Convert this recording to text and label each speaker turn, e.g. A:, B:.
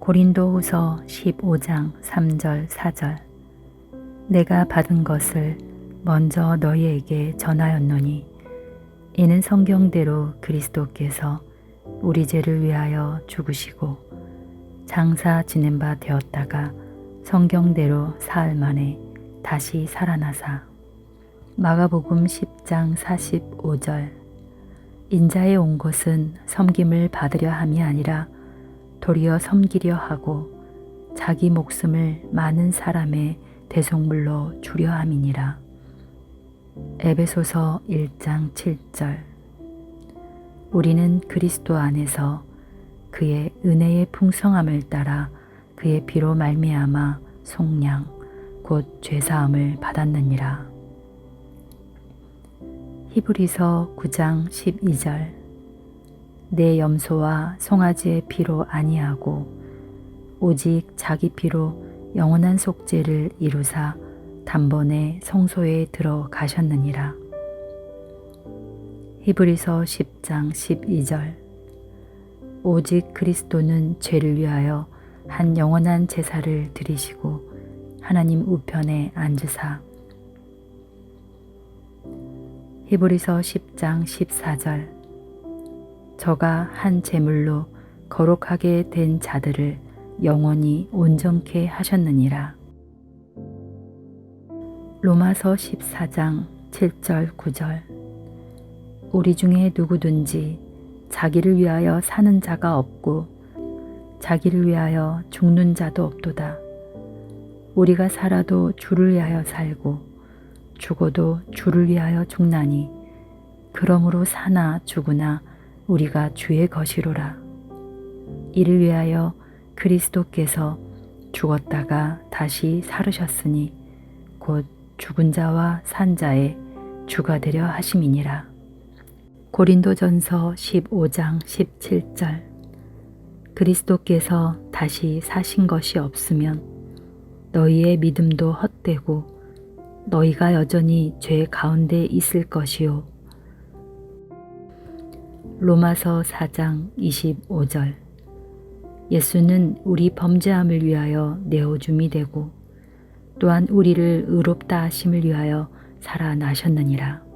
A: 고린도후서 15장 3절 4절. 내가 받은 것을 먼저 너희에게 전하였노니 이는 성경대로 그리스도께서 우리 죄를 위하여 죽으시고 장사 지낸 바 되었다가 성경대로 사흘 만에 다시 살아나사. 마가복음 10장 45절. 인자에 온 것은 섬김을 받으려 함이 아니라 도리어 섬기려 하고 자기 목숨을 많은 사람의 대속물로 주려 함이니라. 에베소서 1장 7절 우리는 그리스도 안에서 그의 은혜의 풍성함을 따라 그의 피로 말미암아 속량 곧 죄사함을 받았느니라. 히브리서 9장 12절 내 염소와 송아지의 피로 아니하고 오직 자기 피로 영원한 속죄를 이루사 단번에 성소에 들어가셨느니라. 히브리서 10장 12절. 오직 그리스도는 죄를 위하여 한 영원한 제사를 드리시고 하나님 우편에 앉으사. 히브리서 10장 14절 저가 한 제물로 거룩하게 된 자들을 영원히 온전케 하셨느니라. 로마서 14장 7절 9절 우리 중에 누구든지 자기를 위하여 사는 자가 없고 자기를 위하여 죽는 자도 없도다. 우리가 살아도 주를 위하여 살고 죽어도 주를 위하여 죽나니 그러므로 사나 죽으나 우리가 주의 것이로라. 이를 위하여 그리스도께서 죽었다가 다시 살으셨으니 곧 죽은 자와 산 자의 주가 되려 하심이니라. 고린도전서 15장 17절 그리스도께서 다시 사신 것이 없으면 너희의 믿음도 헛되고 너희가 여전히 죄 가운데 있을 것이요. 로마서 4장 25절 예수는 우리 범죄함을 위하여 내어줌이 되고 또한 우리를 의롭다 하심을 위하여 살아나셨느니라.